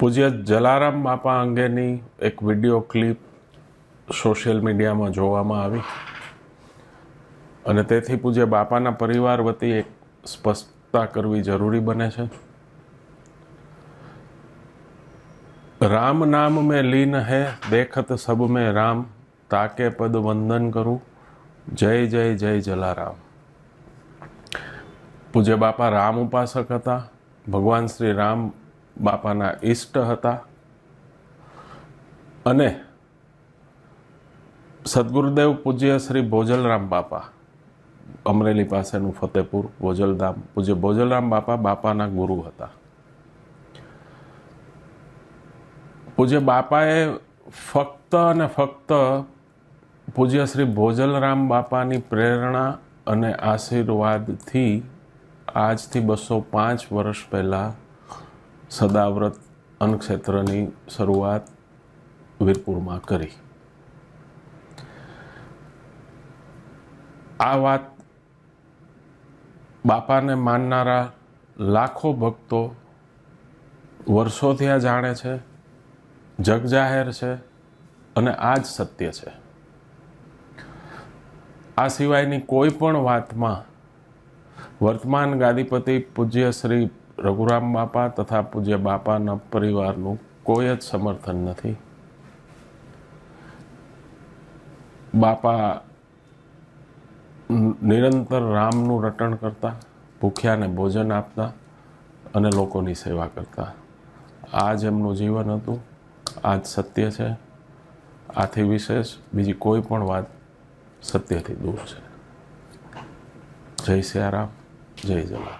પૂજ્ય જલારામ બાપા અંગેની એક વીડિયો ક્લિપ સોશિયલ મીડિયામાં જોવામાં આવી. અને તેથી પૂજ્ય બાપાના પરિવાર વતી એક સ્પષ્ટતા કરવી જરૂરી બને છે. રામ નામ મેં લીન હૈ, દેખત સબ મેં રામ, તાકે પદ વંદન કરું. જય જય જય જલારામ. પૂજ્ય બાપા રામ ઉપાસક હતા. ભગવાન શ્રી રામ બાપાના ઈષ્ટ હતા. અને સદગુરુદેવ પૂજ્ય શ્રી ભોજલરામ બાપા, અમરેલી પાસેનું ફતેપુર, ભોજલધામ પૂજ્ય ભોજલરામ બાપા બાપાના ગુરુ હતા. પૂજ્ય બાપાએ ફક્ત અને ફક્ત પૂજ્ય શ્રી ભોજલરામ બાપાની પ્રેરણા અને આશીર્વાદથી આજથી બસો પાંચ વર્ષ પહેલાં સદાવ્રત અન્નક્ષેત્રની શરૂઆત વીરપુરમાં કરી. આ વાત બાપાને માનનારા લાખો ભક્તો વર્ષોથી આ જાણે છે, જગજાહેર છે અને આ જ સત્ય છે. આ સિવાયની કોઈ પણ વાતમાં વર્તમાન ગાદીપતિ પૂજ્ય શ્રી રઘુરામ બાપા તથા પૂજ્ય બાપાના પરિવારનું કોઈ જ સમર્થન નથી. બાપા નિરંતર રામનું રટણ કરતા, ભૂખ્યાને ભોજન આપતા અને લોકોની સેવા કરતા. આ જ એમનું જીવન હતું આ જ સત્ય છે, આથી વિશેષ બીજી કોઈ પણ વાત સત્યથી દૂર છે. જય સિયારામ, જય જલારામ